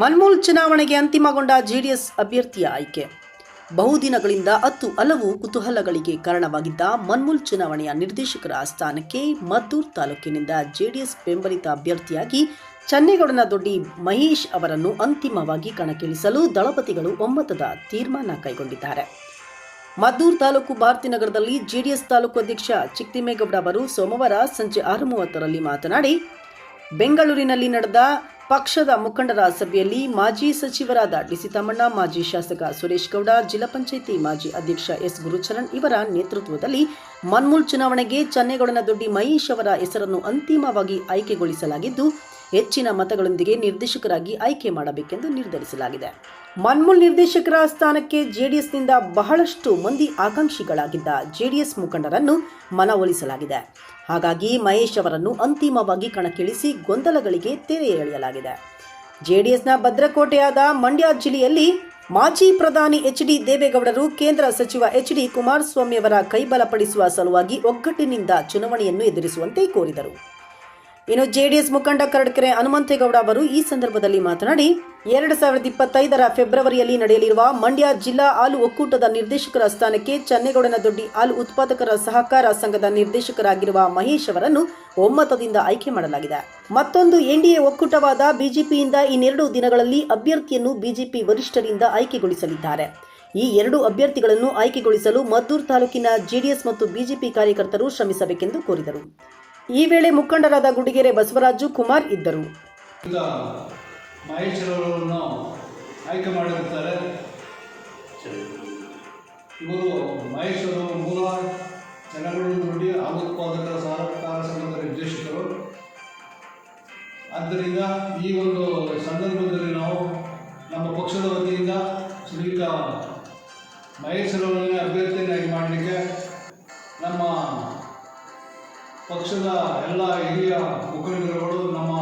ಮನ್ಮೂಲ್ ಚುನಾವಣೆಗೆ ಅಂತಿಮಗೊಂಡ ಜೆಡಿಎಸ್ ಅಭ್ಯರ್ಥಿಯ ಆಯ್ಕೆ. ಬಹುದಿನಗಳಿಂದ ಹತ್ತು ಹಲವು ಕುತೂಹಲಗಳಿಗೆ ಕಾರಣವಾಗಿದ್ದ ಮನ್ಮೂಲ್ ಚುನಾವಣೆಯ ನಿರ್ದೇಶಕರ ಸ್ಥಾನಕ್ಕೆ ಮದ್ದೂರ್ ತಾಲೂಕಿನಿಂದ ಜೆಡಿಎಸ್ ಬೆಂಬಲಿತ ಅಭ್ಯರ್ಥಿಯಾಗಿ ಚನ್ನೇಗೌಡನ ದೊಡ್ಡಿ ಮಹೇಶ್ ಅವರನ್ನು ಅಂತಿಮವಾಗಿ ಕಣಕ್ಕಿಳಿಸಲು ದಳಪತಿಗಳು ಒಮ್ಮತದ ತೀರ್ಮಾನ ಕೈಗೊಂಡಿದ್ದಾರೆ. ಮದ್ದೂರ್ ತಾಲೂಕು ಭಾರತೀನಗರದಲ್ಲಿ ಜೆಡಿಎಸ್ ತಾಲೂಕು ಅಧ್ಯಕ್ಷ ಚಿಕ್ತಿಮೇಗೌಡ ಅವರು ಸೋಮವಾರ ಸಂಜೆ ಆರು ಮೂವತ್ತರಲ್ಲಿ ಮಾತನಾಡಿ, ಬೆಂಗಳೂರಿನಲ್ಲಿ ನಡೆದ ಪಕ್ಷದ ಮುಖಂಡರ ಸಭೆಯಲ್ಲಿ ಮಾಜಿ ಸಚಿವರಾದ ಡಿಸಿ ತಮ್ಮಣ್ಣ ಮಾಜಿ ಶಾಸಕ ಸುರೇಶ್ ಗೌಡ, ಜಿಲ್ಲಾ ಪಂಚಾಯಿತಿ ಮಾಜಿ ಅಧ್ಯಕ್ಷ ಎಸ್ ಗುರುಚರಣ್ ಇವರ ನೇತೃತ್ವದಲ್ಲಿ ಮನ್ಮೂಲ್ ಚುನಾವಣೆಗೆ ಚನ್ನೇಗೌಡನ ದೊಡ್ಡಿ ಮಹೇಶ್ ಅವರ ಹೆಸರನ್ನು ಅಂತಿಮವಾಗಿ ಆಯ್ಕೆಗೊಳಿಸಲಾಗಿದ್ದು ಹೆಚ್ಚಿನ ಮತಗಳೊಂದಿಗೆ ನಿರ್ದೇಶಕರಾಗಿ ಆಯ್ಕೆ ಮಾಡಬೇಕೆಂದು ನಿರ್ಧರಿಸಲಾಗಿದೆ. ಮನ್ಮೂಲ್ ನಿರ್ದೇಶಕರ ಸ್ಥಾನಕ್ಕೆ ಜೆಡಿಎಸ್ನಿಂದ ಬಹಳಷ್ಟು ಮಂದಿ ಆಕಾಂಕ್ಷಿಗಳಾಗಿದ್ದ ಜೆಡಿಎಸ್ ಮುಖಂಡರನ್ನು ಮನವೊಲಿಸಲಾಗಿದೆ. ಹಾಗಾಗಿ ಮಹೇಶ್ ಅವರನ್ನು ಅಂತಿಮವಾಗಿ ಕಣಕ್ಕಿಳಿಸಿ ಗೊಂದಲಗಳಿಗೆ ತೆರೆ ಎಳೆಯಲಾಗಿದೆ. ಜೆಡಿಎಸ್ನ ಭದ್ರಕೋಟೆಯಾದ ಮಂಡ್ಯ ಜಿಲ್ಲೆಯಲ್ಲಿ ಮಾಜಿ ಪ್ರಧಾನಿ ಎಚ್ ಡಿ ದೇವೇಗೌಡರು, ಕೇಂದ್ರ ಸಚಿವ ಎಚ್ ಡಿ ಕುಮಾರಸ್ವಾಮಿಯವರ ಕೈಬಲಪಡಿಸುವ ಸಲುವಾಗಿ ಒಗ್ಗಟ್ಟಿನಿಂದ ಚುನಾವಣೆಯನ್ನು ಎದುರಿಸುವಂತೆ ಕೋರಿದರು. ಇನ್ನು ಜೆಡಿಎಸ್ ಮುಖಂಡ ಕರಡ್ಕೆರೆ ಹನುಮಂತೇಗೌಡ ಅವರು ಈ ಸಂದರ್ಭದಲ್ಲಿ ಮಾತನಾಡಿ, ಎರಡು ಸಾವಿರದ ಇಪ್ಪತ್ತೈದರ ಫೆಬ್ರವರಿಯಲ್ಲಿ ನಡೆಯಲಿರುವ ಮಂಡ್ಯ ಜಿಲ್ಲಾ ಹಾಲು ಒಕ್ಕೂಟದ ನಿರ್ದೇಶಕರ ಸ್ಥಾನಕ್ಕೆ ಚನ್ನೇಗೌಡನ ದೊಡ್ಡಿ ಹಾಲು ಉತ್ಪಾದಕರ ಸಹಕಾರ ಸಂಘದ ನಿರ್ದೇಶಕರಾಗಿರುವ ಮಹೇಶ್ ಅವರನ್ನು ಒಮ್ಮತದಿಂದ ಆಯ್ಕೆ ಮಾಡಲಾಗಿದೆ. ಮತ್ತೊಂದು ಎನ್ಡಿಎ ಒಕ್ಕೂಟವಾದ ಬಿಜೆಪಿಯಿಂದ ಇನ್ನೆರಡು ದಿನಗಳಲ್ಲಿ ಅಭ್ಯರ್ಥಿಯನ್ನು ಬಿಜೆಪಿ ವರಿಷ್ಠರಿಂದ ಆಯ್ಕೆಗೊಳಿಸಲಿದ್ದಾರೆ. ಈ ಎರಡು ಅಭ್ಯರ್ಥಿಗಳನ್ನು ಆಯ್ಕೆಗೊಳಿಸಲು ಮದ್ದೂರು ತಾಲೂಕಿನ ಜೆಡಿಎಸ್ ಮತ್ತು ಬಿಜೆಪಿ ಕಾರ್ಯಕರ್ತರು ಶ್ರಮಿಸಬೇಕೆಂದು ಕೋರಿದರು. ಈ ವೇಳೆ ಮುಖಂಡರಾದ ಗುಡಿಗೆರೆ ಬಸವರಾಜು ಕುಮಾರ್ ಇದ್ದರು. ಈಗ ಆಯ್ಕೆ ಮಾಡಿರುತ್ತಾರೆ ಇವರು ಮಹೇಶ್ವರವರು ಮೂಲ ಜನಗಳು ನೋಡಿ ಹಾಲು ಸಹಕಾರ ಸಂಘದ ನಿರ್ದೇಶಕರು. ಆದ್ದರಿಂದ ಈ ಒಂದು ಸಂದರ್ಭದಲ್ಲಿ ನಾವು ನಮ್ಮ ಪಕ್ಷದ ವತಿಯಿಂದ ಶ್ರೀಯುತ ಮಹೇಶ್ವರವರನ್ನೇ ಅಭ್ಯರ್ಥಿಯನ್ನಾಗಿ ಮಾಡಲಿಕ್ಕೆ ನಮ್ಮ ಪಕ್ಷದ ಎಲ್ಲ ಹಿರಿಯ ಮುಖಂಡರುಗಳು, ನಮ್ಮ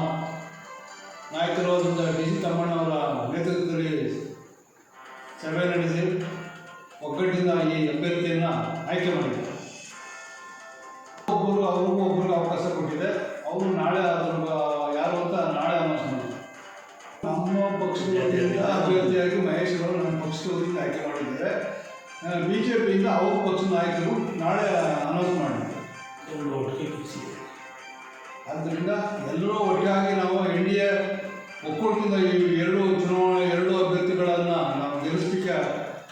ನಾಯಕರಾದಂಥ ಡಿ ಸಿ ತಮ್ಮಣ್ಣವರ ನೇತೃತ್ವದಲ್ಲಿ ಸಭೆ ನಡೆಸಿ ಒಗ್ಗಟ್ಟಿನ ಈ ಅಭ್ಯರ್ಥಿಯನ್ನು ಆಯ್ಕೆ ಮಾಡಿದ್ದಾರೆ. ಒಬ್ಬರು ಅವ್ರಿಗೂ ಒಬ್ಬರಿಗೆ ಅವಕಾಶ ಕೊಟ್ಟಿದೆ. ಅವರು ನಾಳೆ ಅದ್ರ ಯಾರು ಅಂತ ನಾಳೆ ಅನೌನ್ಸ್ ನಮ್ಮ ಪಕ್ಷದ ವತಿಯಿಂದ ಅಭ್ಯರ್ಥಿಯಾಗಿ ಮಹೇಶ್ ಅವರು ನಮ್ಮ ಪಕ್ಷದ ಆಯ್ಕೆ ಮಾಡಿದ್ದಾರೆ. ಬಿ ಜೆ ಪಿಯಿಂದ ಅವ್ರ ಪಕ್ಷದ ನಾಯಕರು ನಾಳೆ ಆದ್ದರಿಂದ ಎಲ್ಲರೂ ಒಟ್ಟಾಗಿ ನಾವು ಎನ್ ಡಿ ಎ ಒಕ್ಕೂಟದಿಂದ ಈ ಎರಡು ಚುನಾವಣೆ ಎರಡು ಅಭ್ಯರ್ಥಿಗಳನ್ನು ನಾವು ಗೆಲ್ಲಿಸಲಿಕ್ಕೆ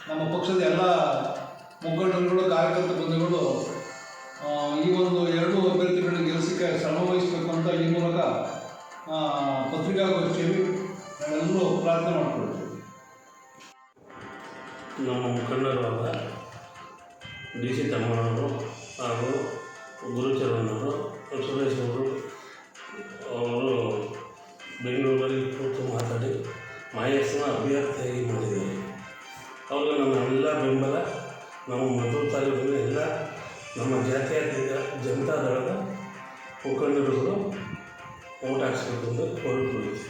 ನಮ್ಮ ಪಕ್ಷದ ಎಲ್ಲ ಮುಖಂಡರುಗಳು ಕಾರ್ಯಕರ್ತ ಬಂಧುಗಳು ಈ ಒಂದು ಎರಡು ಅಭ್ಯರ್ಥಿಗಳನ್ನ ಗೆಲ್ಲಿಸಲಿಕ್ಕೆ ಶ್ರಮ ವಹಿಸಬೇಕು ಅಂತ ಈ ಮೂಲಕ ಪತ್ರಿಕಾಗೋಷ್ಠಿಯಲ್ಲಿ ನಾವೆಲ್ಲರೂ ಪ್ರಾರ್ಥನೆ ಮಾಡಿಕೊಳ್ತೀವಿ. ನಮ್ಮ ಮುಖಂಡರಾದ ಡಿ ಸಿ ತಮ್ಮಣ್ಣವರು ಹಾಗೂ ಗುರುಚರಣವರು ಸುರೇಶ್ ಅವರು ಅವರು ಬೆಂಗಳೂರಲ್ಲಿ ಕೂತು ಮಾತಾಡಿ ಮಹೇಶನ ಅಭ್ಯರ್ಥಿಯಾಗಿ ಮಾಡಿದ್ದಾರೆ. ಅವರು ನಮ್ಮ ಎಲ್ಲ ಬೆಂಬಲ, ನಮ್ಮ ಮದ್ದೂರು ತಾಲೂಕಿನ ಎಲ್ಲ ನಮ್ಮ ಜಾತ್ಯತೀತ ಜನತಾ ದಳದ ಮುಖಂಡರುಗಳು ಓಟ್ ಅಂತ ಕೋರಿಕೊಳ್ಳುತ್ತೀವಿ.